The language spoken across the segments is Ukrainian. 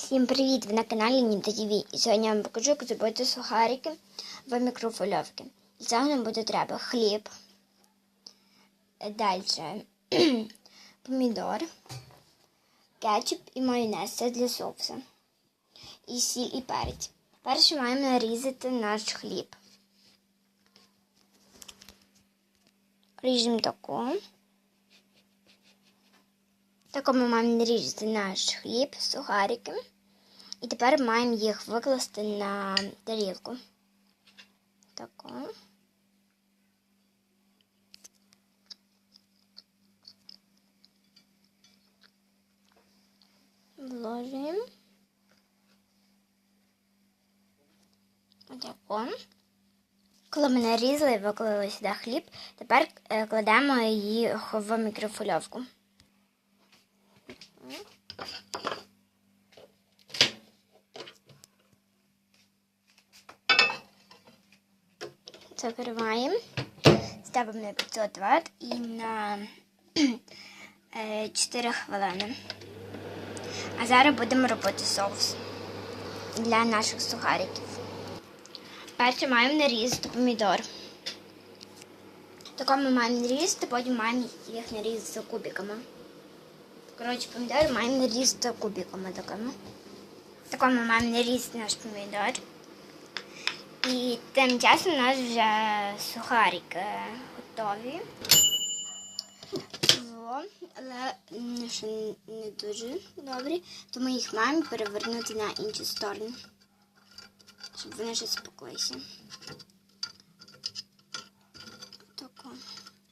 Всім привіт! Ви на каналі Ніта ТВ. І сьогодні я вам покажу, як зробити сухарики в мікрофольовці. Для цього нам буде треба хліб, далі помідор, кетчуп і майонез це для соуса. І сіль і перець. Перше маємо нарізати наш хліб. Ріжемо тако. Тако ми маємо нарізати наш хліб, сухарики. І тепер маємо їх викласти на тарілку. Тако. Вложуємо. Отако. Коли ми нарізали виклали сюди хліб, тепер е, кладемо її в мікрофольовку. Закриваємо, ставимо на 500 Вт і на е, 4 хвилини. А зараз будемо робити соус для наших сухариків. Перше маємо нарізати помідор. Тако ми маємо нарізати, потім маємо їх нарізати кубиками. Коротше, помідори маємо нарізати кубиками такими. Тако ми маємо нарізати наш помідор. І тим часом у нас вже сухарики готові. Во, але ще не дуже добрі, тому їх маємо перевернути на іншу сторону, щоб вони ще. Тако.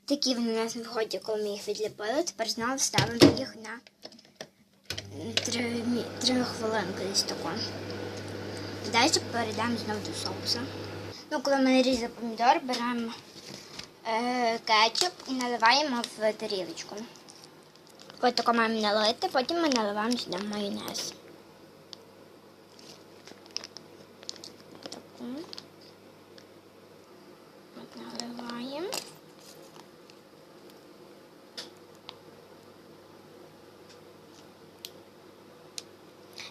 Такі вони у нас виходять, коли ми їх відліпили. Тепер знову ставимо їх на 3, 3 хвилинки десь тако. Далі перейдемо знову до соусу. Ну, коли ми нарізали помідор, беремо е, кетчуп і наливаємо в тарілочку. Ось тако маємо налити, потім ми наливаємо сюди майонез. Таку. Наливаємо.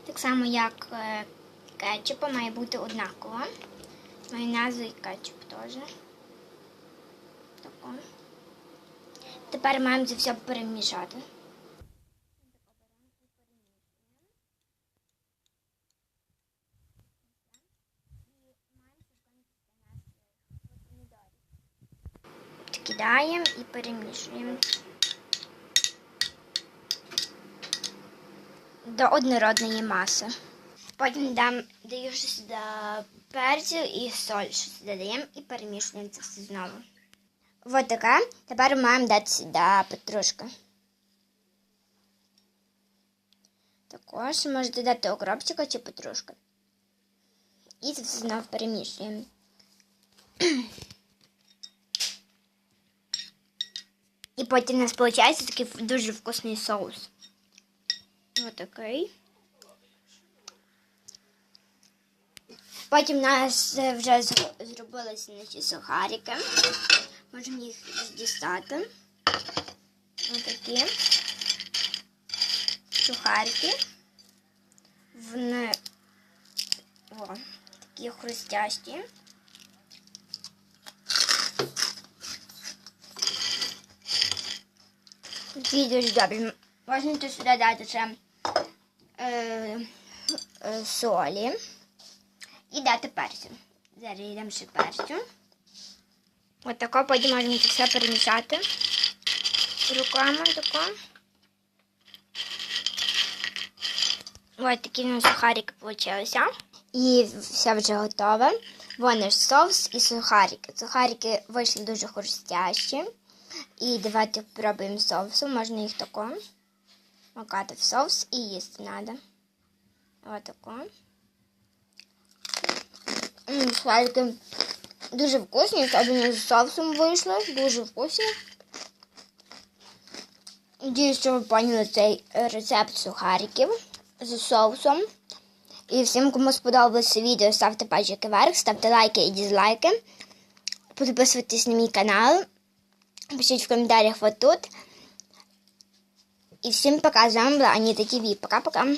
Так само, як е, кетчупа має бути однаково. Майонезу і кетчуп теж. Тако. Тепер маємо це все перемішати. Кидаємо і перемішуємо. До однородної маси. Потім дам, даю ще сюди перцю і соль, що сюди даємо і перемішуємо це все знову. Ось таке. Тепер маємо дати сюди петрушку. Також можете дати окропчика чи петрушку. І це все знову перемішуємо. І потім у нас виходить такий дуже вкусний соус. Ось такий. Потім у нас е, вже зробилися наші сухарики. Можемо їх дістати. Ось такі сухарики. Вони о, такі хрустящі. Такі дуже добрі. Можна тут сюди дати ще е, е, солі. І дати перцю. Зараз йдемо ще перцю. Ось тако, потім можемо це все перемішати руками тако. Ось такі у нас сухарики вийшли. І все вже готове. Вон наш соус і сухарики. Сухарики вийшли дуже хрустящі. І давайте спробуємо соусу. Можна їх тако макати в соус і їсти треба. Ось тако. М, Сухарики дуже вкусні, особливо з соусом вийшли. Дуже вкусні. Надіюсь, що ви поняли цей рецепт сухариків з соусом. І всім, кому сподобалося відео, ставте пальчики вверх, ставте лайки і дізлайки. Підписуйтесь на мій канал. Пишіть в коментарях вот тут. І всім пока. З вами була Аніта ТВ. Пока-пока.